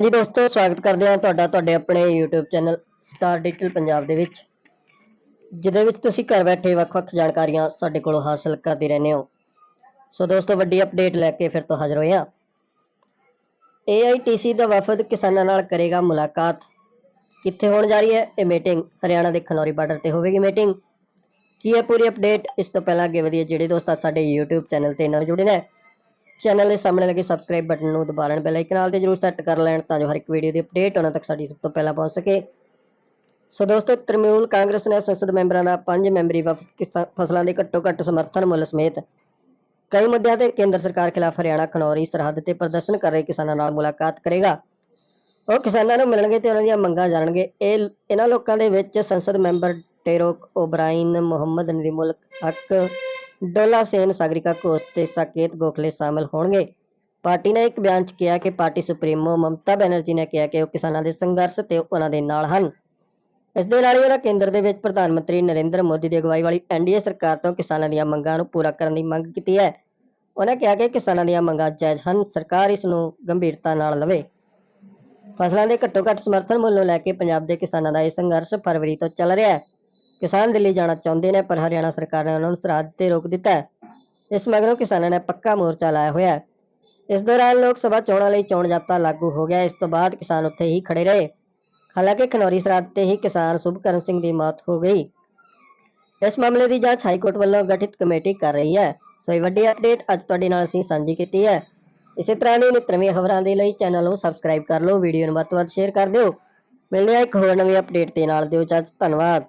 ਜੀ ਦੋਸਤੋ, ਸਵਾਗਤ ਕਰਦੇ ਹਾਂ ਤੁਹਾਡਾ, ਤੁਹਾਡੇ ਆਪਣੇ YouTube channel Star Digital Punjab ਦੇ ਵਿੱਚ, ਜਿਹਦੇ ਵਿੱਚ ਤੁਸੀਂ ਘਰ ਬੈਠੇ ਵੱਖ-ਵੱਖ ਜਾਣਕਾਰੀਆਂ ਸਾਡੇ ਕੋਲੋਂ ਹਾਸਲ ਕਰਦੇ ਰਹਿੰਦੇ ਹੋ। ਸੋ ਦੋਸਤੋ, ਵੱਡੀ ਅਪਡੇਟ ਲੈ ਕੇ ਫਿਰ ਤੋਂ ਹਾਜ਼ਰ ਹੋਏ ਹਾਂ। AITC ਦਾ ਵਫਦ ਕਿਸਾਨਾਂ ਨਾਲ ਕਰੇਗਾ ਮੁਲਾਕਾਤ। ਕਿੱਥੇ ਹੋਣ ਜਾ ਰਹੀ ਹੈ? ਇਹ ਮੀਟਿੰਗ ਹਰਿਆਣਾ ਦੇ ਖਨੌਰੀ ਬਾਰਡਰ ਤੇ ਹੋਵੇਗੀ ਮੀਟਿੰਗ ਕੀ ਹੈ ਪੂਰੀ ਅਪਡੇਟ ਇਸ ਤੋਂ ਪਹਿਲਾਂ ਅੱਗੇ ਵਧੀਆ ਜਿਹੜੇ ਦੋਸਤ ਅੱਜ ਸਾਡੇ YouTube ਚੈਨਲ ਤੇ ਨਵੇਂ ਜੁੜੇ ਨੇ ਚੈਨਲ ਦੇ ਸਾਹਮਣੇ ਲੱਗੇ ਸਬਸਕ੍ਰਾਈਬ ਬਟਨ ਨੂੰ ਦਬਾ ਲੈਣ ਬੈਲ ਆਈਕਨ ਨਾਲ ਤੇ ਜਰੂਰ ਸੈੱਟ ਕਰ ਲੈਣ ਤਾਂ ਜੋ ਹਰ ਇੱਕ ਵੀਡੀਓ ਦੀ ਅਪਡੇਟ ਉਹਨਾਂ ਤੱਕ ਸਾਡੀ ਸਭ ਤੋਂ ਪਹਿਲਾਂ ਪਹੁੰਚ ਸਕੇ। ਸੋ ਦੋਸਤੋ, ਤ੍ਰਿਮੂਲ ਕਾਂਗਰਸ ਨੇ ਸੰਸਦ ਮੈਂਬਰਾਂ ਦਾ ਪੰਜ ਮੈਂਬਰੀ ਵਫਦ ਕਿਸਾ- ਫਸਲਾਂ ਦੇ ਘੱਟੋ ਘੱਟ ਸਮਰਥਨ ਮੁੱਲ ਸਮੇਤ ਕਈ ਮੁੱਦਿਆਂ ਤੇ ਕੇਂਦਰ ਸਰਕਾਰ ਖਿਲਾਫ ਹਰਿਆਣਾ ਖਨੌਰੀ ਸਰਹੱਦ ਤੇ ਪ੍ਰਦਰਸ਼ਨ ਕਰ ਰਹੇ ਕਿਸਾਨਾਂ ਨਾਲ ਮੁਲਾਕਾਤ ਕਰੇਗਾ। ਉਹ ਕਿਸਾਨਾਂ ਨੂੰ ਮਿਲਣਗੇ ਤੇ ਉਹਨਾਂ ਦੀਆਂ ਮੰਗਾਂ ਜਾਣਨਗੇ। ਇਹ ਇਹਨਾਂ ਲੋਕਾਂ ਦੇ ਵਿੱਚ ਸੰਸਦ ਮੈਂਬਰ ਟੇਰੋਕ ਓਬਰਾਈਨ ਮੁਹੰਮਦ ਨਦੀਮੁਲ ਹਕ ਡੋਲਾ ਸੇਨ ਸਾਗਰਿਕਾ ਘੋਸ਼ ਤੇ ਸਾਕੇਤ ਗੋਖਲੇ ਸ਼ਾਮਲ ਹੋਣਗੇ। ਪਾਰਟੀ ਨੇ ਇੱਕ ਬਿਆਨ 'ਚ ਕਿਹਾ ਕਿ ਪਾਰਟੀ ਸੁਪਰੀਮੋ ਮਮਤਾ ਬੈਨਰਜੀ ਨੇ ਕਿਹਾ ਕਿ ਉਹ ਕਿਸਾਨਾਂ ਦੇ ਸੰਘਰਸ਼ ਤੇ ਉਹਨਾਂ ਦੇ ਨਾਲ ਹਨ। ਇਸ ਦੇ ਨਾਲ ਹੀ ਉਹਨਾਂ ਕੇਂਦਰ ਦੇ ਵਿੱਚ ਪ੍ਰਧਾਨ ਮੰਤਰੀ ਨਰਿੰਦਰ ਮੋਦੀ ਦੀ ਅਗਵਾਈ ਵਾਲੀ ਐਨਡੀਏ ਸਰਕਾਰ ਤੋਂ ਕਿਸਾਨਾਂ ਦੀਆਂ ਮੰਗਾਂ ਨੂੰ ਪੂਰਾ ਕਰਨ ਦੀ ਮੰਗ ਕੀਤੀ ਹੈ। ਉਹਨਾਂ ਕਿਹਾ ਕਿ ਕਿਸਾਨਾਂ ਦੀਆਂ ਮੰਗਾਂ ਜਾਇਜ਼ ਹਨ, ਸਰਕਾਰ ਇਸ ਨੂੰ ਗੰਭੀਰਤਾ ਨਾਲ ਲਵੇ। ਫਸਲਾਂ ਦੇ ਘੱਟੋ ਘੱਟ ਸਮਰਥਨ ਮੁੱਲ ਨੂੰ ਲੈ ਕੇ ਪੰਜਾਬ ਦੇ ਕਿਸਾਨਾਂ ਦਾ ਇਹ ਸੰਘਰਸ਼ ਫਰਵਰੀ ਤੋਂ ਚੱਲ ਰਿਹਾ ਹੈ। ਕਿਸਾਨ ਦਿੱਲੀ ਜਾਣਾ ਚਾਹੁੰਦੇ ਨੇ, ਪਰ ਹਰਿਆਣਾ ਸਰਕਾਰ ਨੇ ਉਹਨਾਂ ਨੂੰ ਸਰਹੱਦ ਤੇ ਰੋਕ ਦਿੱਤਾ ਹੈ। ਇਸ ਮਗਰੋਂ ਕਿਸਾਨਾਂ ਨੇ ਪੱਕਾ ਮੋਰਚਾ ਲਾਇਆ ਹੋਇਆ ਹੈ। ਇਸ ਦੌਰਾਨ ਲੋਕ ਸਭਾ ਚੋਣਾਂ ਲਈ ਚੋਣ ਜਾਬਤਾ ਲਾਗੂ ਹੋ ਗਿਆ। ਇਸ ਤੋਂ ਬਾਅਦ ਕਿਸਾਨ ਉੱਥੇ ਹੀ ਖੜੇ ਰਹੇ। ਹਾਲਾਂਕਿ ਖਨੌਰੀ ਸਰਹੱਦ ਤੇ ਹੀ ਕਿਸਾਨ ਸੁਭਕਰਨ ਸਿੰਘ ਦੀ ਮੌਤ ਹੋ ਗਈ। ਇਸ ਮਾਮਲੇ ਦੀ ਜਾਂਚ ਹਾਈ ਕੋਰਟ ਵੱਲੋਂ ਗਠਿਤ ਕਮੇਟੀ ਕਰ ਰਹੀ ਹੈ। ਸੋ ਇਹ ਵੱਡੀ ਅਪਡੇਟ ਅੱਜ ਤੁਹਾਡੇ ਨਾਲ ਅਸੀਂ ਸਾਂਝੀ ਕੀਤੀ ਹੈ। ਇਸੇ ਤਰ੍ਹਾਂ ਦੀ ਨਿਤਰਵੀਂ ਖਬਰਾਂ ਦੇ ਲਈ ਚੈਨਲ ਨੂੰ ਸਬਸਕ੍ਰਾਈਬ ਕਰ ਲਓ, ਵੀਡੀਓ ਨੂੰ ਵੱਧ ਤੋਂ ਵੱਧ ਸ਼ੇਅਰ ਕਰ ਦਿਓ। ਮਿਲਦੇ ਹਾਂ ਇੱਕ ਹੋਰ ਨਵੀਂ ਅਪਡੇਟ ਦੇ ਨਾਲ। ਦਿਓ ਇਜਾਜ਼ਤ, ਧੰਨਵਾਦ।